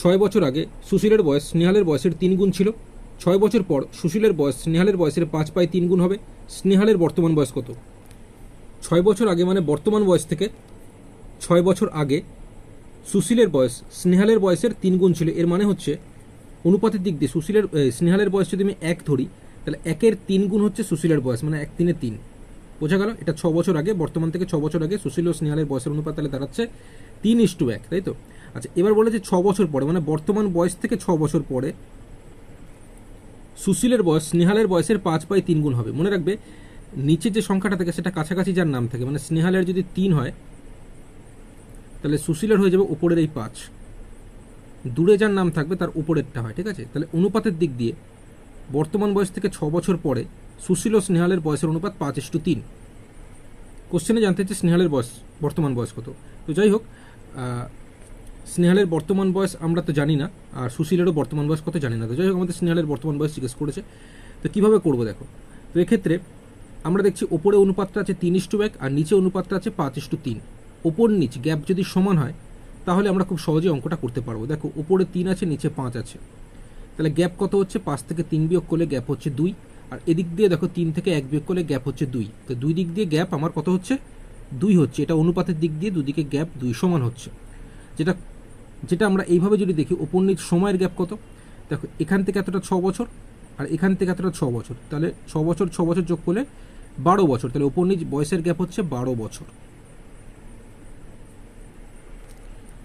ছয় বছর আগে সুশীলের বয়স স্নেহালের বয়সের তিন গুণ ছিল। ছয় বছর পর সুশীলের বয়স স্নেহালের বয়সের পাঁচ পায় তিন গুণ হবে। স্নেহালের বর্তমান বয়স কত? ছয় বছর আগে মানে বর্তমান বয়স থেকে ছয় বছর আগে সুশীলের বয়স স্নেহালের বয়সের তিন গুণ ছিল। এর মানে হচ্ছে অনুপাতের দিক দিয়ে সুশীলের স্নেহালের বয়স যদি আমি এক ধরি, তাহলে একের তিন গুণ হচ্ছে সুশীলের বয়স মানে এক তিনে তিন। বোঝা গেল? এটা ছ বছর আগে, বর্তমান থেকে ছ বছর আগে সুশীল ও স্নেহালের বয়সের অনুপাত তাহলে দাঁড়াচ্ছে তিন ইস টু এক, তাই তো? আচ্ছা এবার বলেছে ছ বছর পরে মানে বর্তমান বয়স থেকে ছ বছর পরে, সুশীলের বয়স, স্নেহালের বয়সের পাঁচ বাই তিন গুণ হবে। মনে রাখবে নিচে যে সংখ্যাটা থাকে, সেটা কাছাকাছি যার নাম থাকে মানে স্নেহালের যদি তিন হয়, তাহলে সুশীলের হয়ে যাবে উপরের এই পাঁচ। দূরে যার নাম থাকবে, তার উপরেরটা হয়, ঠিক আছে? তাহলে অনুপাতের দিক দিয়ে, বর্তমান বয়স থেকে ছ বছর পরে, সুশীল ও স্নেহালের বয়সের অনুপাত পাঁচ ইস্টু তিন। কোশ্চেনে জানতে চাই স্নেহালের বয়স, বর্তমান বয়স কত? তো যাই হোক স্নেহালের বর্তমান বয়স আমরা তো জানি না, আর সুশীলেরও বর্তমান বয়স কত জানি না। তো যাই হোক, আমাদের স্নেহালের বর্তমান বয়স জিজ্ঞেস করেছে। তো কীভাবে করব দেখো? তো এক্ষেত্রে আমরা দেখছি ওপরে অনুপাতটা আছে তিন ইস্টু এক, আর নিচে অনুপাতটা আছে পাঁচ ইস্টু তিন। ওপর নিচ গ্যাপ যদি সমান হয়, তাহলে আমরা খুব সহজে অঙ্কটা করতে পারব। দেখো, ওপরে তিন আছে, নিচে পাঁচ আছে। তাহলে গ্যাপ কত হচ্ছে? পাঁচ থেকে তিন বিয়োগ করলে গ্যাপ হচ্ছে দুই। আর এদিক দিয়ে দেখো তিন থেকে এক বিয়োগ করলে গ্যাপ হচ্ছে দুই। তো দুই দিক দিয়ে গ্যাপ আমার কত হচ্ছে? দুই হচ্ছে। এটা অনুপাতের দিক দিয়ে দুদিকে গ্যাপ দুই সমান হচ্ছে। যেটা যেটা আমরা এইভাবে যদি দেখি ওপর সময়ের গ্যাপ কত? দেখো, এখান থেকে এতটা ছ বছর আর এখান থেকে এতটা ছ বছর। তাহলে ছ বছর ছ বছর যোগ করলে বারো বছর। তাহলে ওপর বয়সের গ্যাপ হচ্ছে বারো বছর।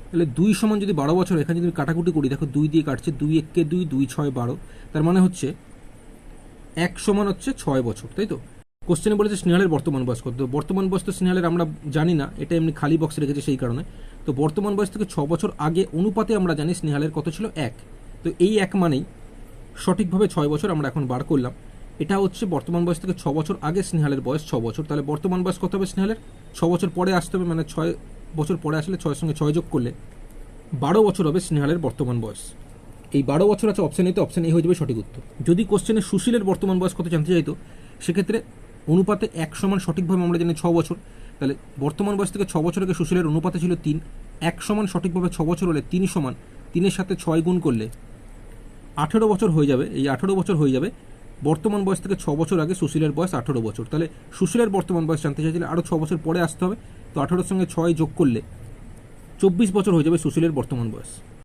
তাহলে দুই সমান যদি বারো বছর, এখানে যদি কাটাকুটি করি, দেখো দুই দিয়ে কাটছে, দুই এককে দুই দুই ছয় বারো। তার মানে হচ্ছে এক সমান হচ্ছে ছয় বছর, তাই তো? কোশ্চেনে বলেছে স্নেহালের বর্তমান বয়স কত? বর্তমান বয়স তো স্নেহালের আমরা জানি না, এটা এমনি খালি বক্স রেখেছে সেই কারণে। তো বর্তমান বয়স থেকে ছ বছর আগে অনুপাতে আমরা জানি স্নেহালের কত ছিল? এক। তো এই এক মানেই সঠিকভাবে ছয় বছর আমরা এখন বার করলাম। এটা হচ্ছে বর্তমান বয়স থেকে ছ বছর আগে স্নেহালের বয়স ছ বছর। তাহলে বর্তমান বয়স কত হবে স্নেহালের? ছ বছর পরে আসতে হবে মানে ছয় বছর পরে আসলে ছয়ের সঙ্গে ছয় যোগ করলে বারো বছর হবে স্নেহালের বর্তমান বয়স। এই বারো বছর আছে অপশন এতে অপশান এ হয়ে যাবে সঠিক উত্তর। যদি কোশ্চেনে সুশীলের বর্তমান বয়স কত জানতে চাইতো, সেক্ষেত্রে অনুপাতে এক সমান সঠিকভাবে আমরা জানি ছ বছর। তাহলে বর্তমান বয়স থেকে ছ বছর আগে সুশীলের অনুপাতে ছিল তিন। এক সমান সঠিকভাবে ছ বছর হলে তিন সমান, তিনের সাথে ছয় গুণ করলে আঠেরো বছর হয়ে যাবে। এই আঠেরো বছর হয়ে যাবে। বর্তমান বয়স থেকে ছ বছর আগে সুশীলের বয়স আঠেরো বছর। তাহলে সুশীলের বর্তমান বয়স জানতে চাইছিলে আরও ছ বছর পরে আসতে হবে। তো আঠেরোর সঙ্গে ছয় যোগ করলে চব্বিশ বছর হয়ে যাবে সুশীলের বর্তমান বয়স।